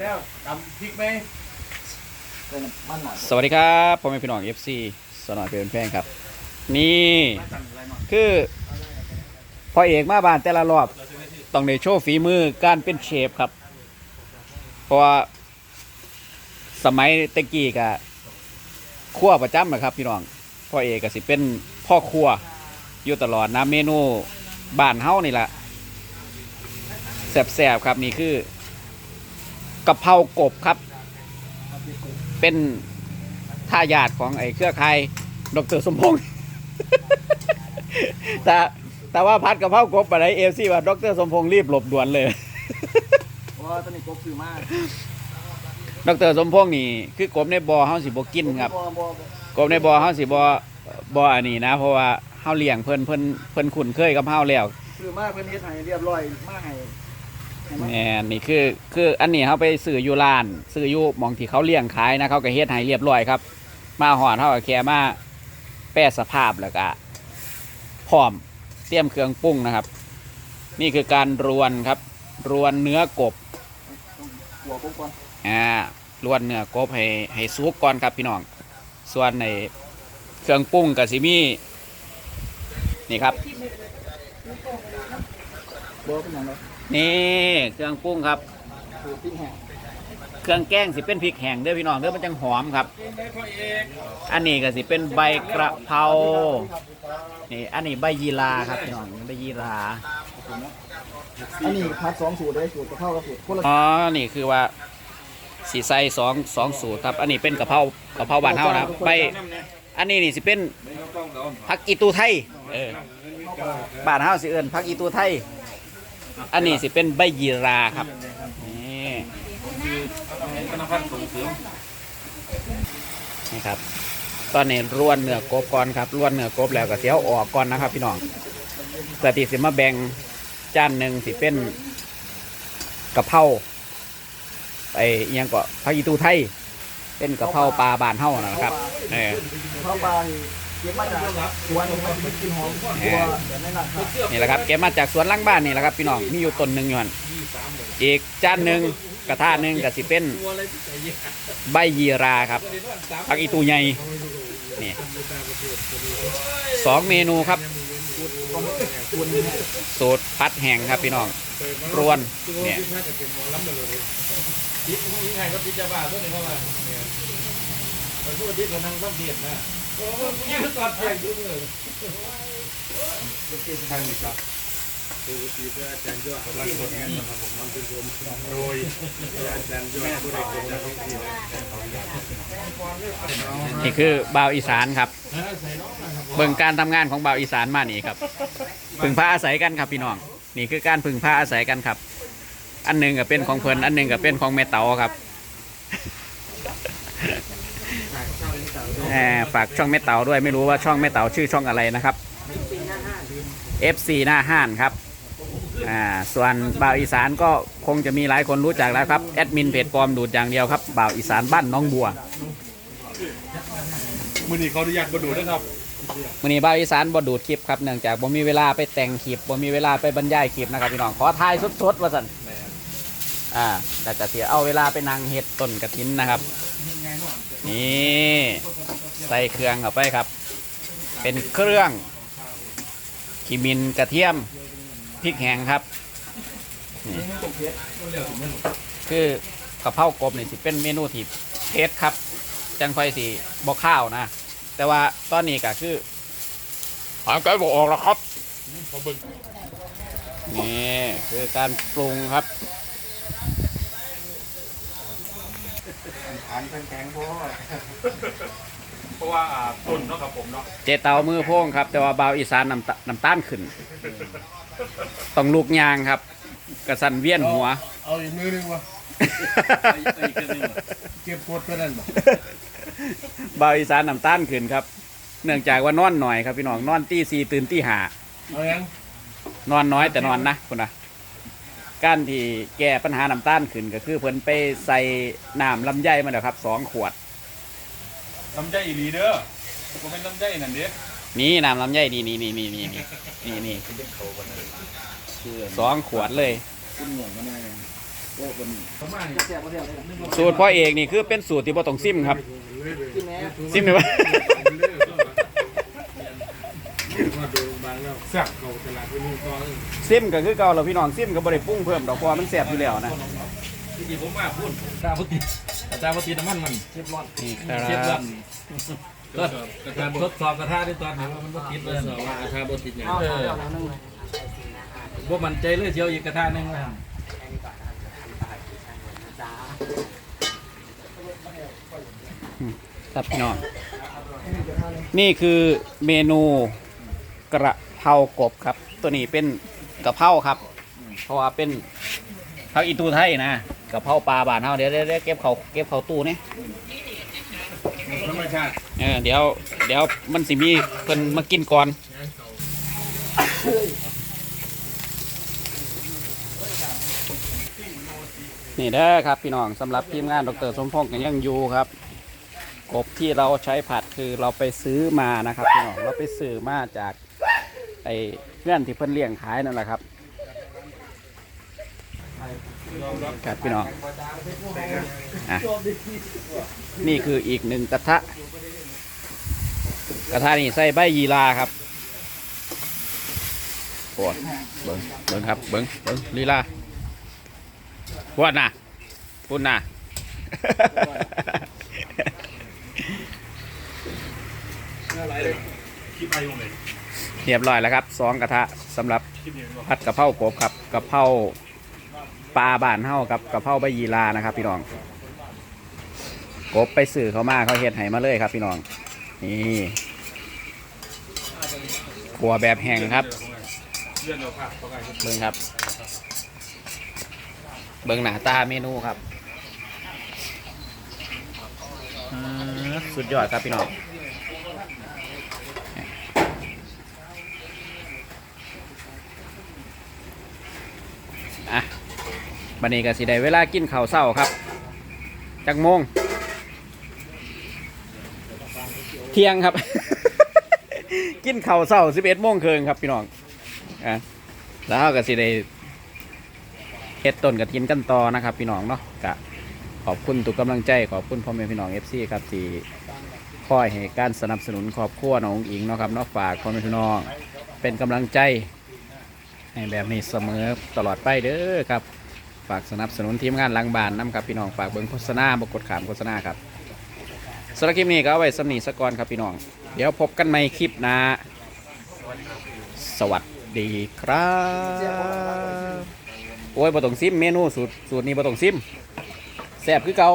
แล้วตำพริกไหมเป็นมันหน่อยสวัสดีครับพ่อแม่พี่น้อง FC สนอยเป็นแพงครับ นี่คือพอเอกมาบ้านแต่ละรอบต้องในโชว์ฝีมือการเป็นเชฟครับ เพราะว่าสมัยตะกี้กะครัวประจำนะครับพี่น้องพ่อเอกก็สิเป็นพ่อครัวอยู่ตลอดนะเมนูบ้านเฮานี่แหละแซ่บๆครับนี่คือะเพรากบครับ เป็นทายาทของไอ้เครือข่ายดรสมพงษ์แต่แต่ว่าพัดกับเผากบอะไรเอฟซีว่าดรสมพงษ์รีบหลบด่วนเลยว่าตอนนี้กบคือมากดรสมพงษ์นี่คือกบในบ่อเฮาสิบ่กินครับกบในบ่อเฮาสิบ่บ่อันนี้นะ เพราะว่าเฮาเลี้ยงเพิ่นเพิ่นเพิ่นคุ้นเคยกับเฮาแล้วคือมากเพิ่นเฮ็ดให้เรียบร้อยมากให้ แม่นนี่คือคืออันนี้เฮาไปซื้ออยู่ร้านซื้ออยู่หมองที่เขาเลี้ยงขายนะเขาก็เฮ็ดให้เรียบร้อยครับ มาหอดเฮาก็แค่มาแปรสภาพแล้วก็พร้อมเตรียมเครื่องปรุงนะครับ นี่คือการรวนครับ รวนเนื้อกบหัวกบก่อนอ่ารวนเนื้อกบให้ให้สุกก่อนครับพี่น้อง ส่วนในเครื่องปรุงกับซิมีนี่ครับบ่เป็นหยังไง นี่เครื่องปรุงครับ คือปิ้งแห้งเครื่องแกงสิเป็นพริกแห้งเด้อพี่น้องเด้อมันจังหอมครับได้พ่อเอกอันนี้ก็สิเป็นใบกระเพรานี่อันนี้ใบยีราครับพี่น้องใบยีราอันนี้พัดสองสูตรได้สูตรกะเพรากับสูตรคนละอ๋อนี่คือว่าสีใส่สองสองสูตรครับ อันนี้เป็นกะเพรากะเพราบ้านเฮานะครับใบอันนี้นี่สิเป็นผักอีตูไทยเออบ้านเฮาสิเอิ้นผักอีตูไทย อันนี้สิเป็นใบยีราครับนี่ธนาคารส่งเสริมนี่ครับ ตอนนี้ร่วนเนื้อกบก่อนครับร่วนเนื้อกบแล้วก็เสียวออกก่อนนะครับ พี่น้องเพื่อที่สิมาแบ่งจานหนึ่งสิเป็นกะเพราไอ้ยังก็ผักอีตูไทยเป็นกะเพราปลาบานเฮานะครับเออกะเพราปลานี่ เก็บมาจากสวนมันสิกินหอมกว่าแต่ในร้านค้านี่แหละครับแกะมาจากสวนหล่างบ้านนี่แหละครับพี่น้องมีอยู่ต้นหนึ่งอยู่หั่นอีกจานหนึ่งกระทะหนึ่งก็สิเป็นใบยีราครับผักอีตูใหญ่นี่สองเมนูครับคุณแห้งสูตรพัดแห้งครับพี่น้องรวนเนี่ยพิษนี่ไงก็พิษยาบ้าด้วยนี่เข้ามาเนี่ยมันพูดพิษกับนางซ้ำเทียนนะโอ้ ยืดก่อนไปยุ่งเลยทางนี้ครับคือที่อาจารย์ยอดกำลังกดเงินนะครับผมน้องเป็นรวมโดยอาจารย์ยอดผู้ใดเป็นนักท่องเที่ยวนี่คือบ่าวอีสานครับ เบิ่งการทำงานของบ่าวอีสานมานี่ครับพึ่งพาอาศัยกันครับพี่น้อง นี่คือการพึ่งพาอาศัยกันครับ อันหนึ่งก็เป็นของเพิ่นอันหนึ่งก็เป็นของแม่เต๋าครับ ฝากช่องแม่เต๋าด้วยไม่รู้ว่าช่องแม่เต๋าชื่อช่องอะไรนะครับ FC หน้าห้านครับอ่าส่วนบ่าวอีสานก็คงจะมีหลายคนรู้จักแล้วครับแอดมินเพจปลอมดูดอย่างเดียวครับบ่าวอีสานบ้านน้องบัวมือนี้เขาอนุญาตมาดูนะครับมื่อนี้บ่าวอีสานบ่ดูดคลิปครับเนื่องจากบ่มีเวลาไปแต่งคลิปบ่มีเวลาไปบรรยายคลิปนะครับพี่น้องขอถ่ายสดๆว่าสั่นอ่าแต่จะเสียเอาเวลาไปนั่งเฮ็ดต้นกระถินนะครับ นี่ใส่เครื่องเข้าไปครับ เป็นเครื่องขีมินกระเทียมพริกแห้งครับนี่คือกะเพรากบนี่สิเป็นเมนูที่เผ็ดครับ จังไฟสีบ่ข้าวนะ แต่ว่าตอนนี้ก็คือหายใจบ่ออกแล้วครับนี่คือการปรุงครับ ทานแข็งๆเพราะว่าเพราะว่าอ่าตุนเนาะครับผมเนาะเจเตามือโพ่งครับ แต่ว่าบาวอีสานน้ำตาน้ำตาลขึ้น ต้องลูกยางครับ กระสันเวียนหัว เอาอีกมือหนึงวะเก็บกดตัวนั้นบ่บาวอีสานน้ำตาลขึ้นครับ เนื่องจากว่านอนหน่อยครับพี่น้องนอนตีสี่ตื่นตีห้าเอายังนอนน้อยแต่นอนนะคุณนะ การที่แก้ปัญหาน้ำตาลขึ้นก็คือเพิ่นไปใส่น้ำลำไยมาแล้วครับสองขวดลำไยอีหลีเด้อผมเป็นลำไยนั่นเด้นี่น้ำลำไยนี่นี่นี่นี่นี่นี่นี่นี่สองขวดเลยคุณหน่วงมาแน่แซ่บบ่แซ่บเลยสูตรพ่อเอกนี่คือเป็นสูตรที่บ่ต้องซิมครับกินแหน่ซิมได้ปะมาโดนบาง แล้วแซ่บเขาตลาดไปนู่นก็ซิมก็คือเก่าเราพี่น้องซิมก็บ่ได้ปรุงเพิ่มดอกเพราะว่ามันแซ่บอยู่แล้วนะที่ผมว่าพูดตาพติตาพติน้ำมันมันเชฟร้อนนี่คเทียบรักับนก็ทดสอบกระทะได้ตอนไหนว่ามันบ่ติดเลยว่ากระทะบติดเนี่ยเอาเอาเอาแล้วนึงเลยบ่มั่นใจเลยเชียวอีกกระทะหนึงว่าครับพี่น้องนี่คือเมนูกระ เพรากบครับ ตัวนี้เป็นกะเพราครับ เพราะว่าเป็นผักอีตูไทยนะกะเพราปลาบานเฮาเดี๋ยวเดี๋ยวเดี๋ยวเก็บเขาเก็บเขาตู้นี่ธรรมชาติเออเดี๋ยวเดี๋ยวมันสิมีเพิ่นมากินก่อนนี่เด้อครับพี่น้องสำหรับทีมงานดรสมพงษ์กันยังอยู่ครับ กบที่เราใช้ผัดคือเราไปซื้อมานะครับพี่น้องเราไปซื้อมาจาก ไอ้เพื่อนที่เพิ่นเลี้ยงขายนั่นแหละครับครับพี่น้องอะนี่คืออีกหนึ่งกระทะ กระทะนี่ใส่ใบยีราครับปวดเบิ้งเบิ้งครับ เบิ้งเบิ้งลีลาปวดนะพูดนะคิดไปยังไง เรียบร้อยแล้วครับสองกระทะสำหรับผัดกะเพรากบครับกะเพราปลาบานเฮากับกะเพราใบยีรานะครับ พี่น้องกบไปสื่อเขามาเขาเฮ็ดให้มาเลยครับพี่น้องนี่ขัวแบบแห้งครับเลื่อนเราผักเข้าไปเบิ้งครับ เบิ้งหน้าตาเมนูครับสุดยอดครับพี่น้อง บันนี้ก็สิได้เวลากินข้าวเศร้าครับ จักโมง เที่ยงครับ กินข้าวเศร้า11โมงเครึ่งครับพี่น้องอะแล้วก็สิได้เฮ็ดต้นกระถินกันต่อนะครับ พี่น้องเนาะกะขอบคุณทุกกำลังใจขอบคุณพ่อแม่พี่น้องเอฟซีครับที่คอยให้การสนับสนุนครอบครัวน้องอุ๋งอิงเนาะครับเนาะฝากพ่อแม่พี่น้องเป็นกำลังใจให้แบบนี้เสมอตลอดไปเด้อครับ ฝากสนับสนุนทีมงานลังบานน้ำครับพี่น้องฝากเบิ้งโฆษณาบกดขามโฆษณาครับสำหรับคลิปนี้ก็เอาไว้สำนีสกอนครับพี่น้อง เดี๋ยวพบกันใหม่คลิปหน้าสวัสดีครับโอ้ยบ่ต้องซิมเมนูสูตรสูตรนี้บ่ต้องซิมแซ่บคือเก่า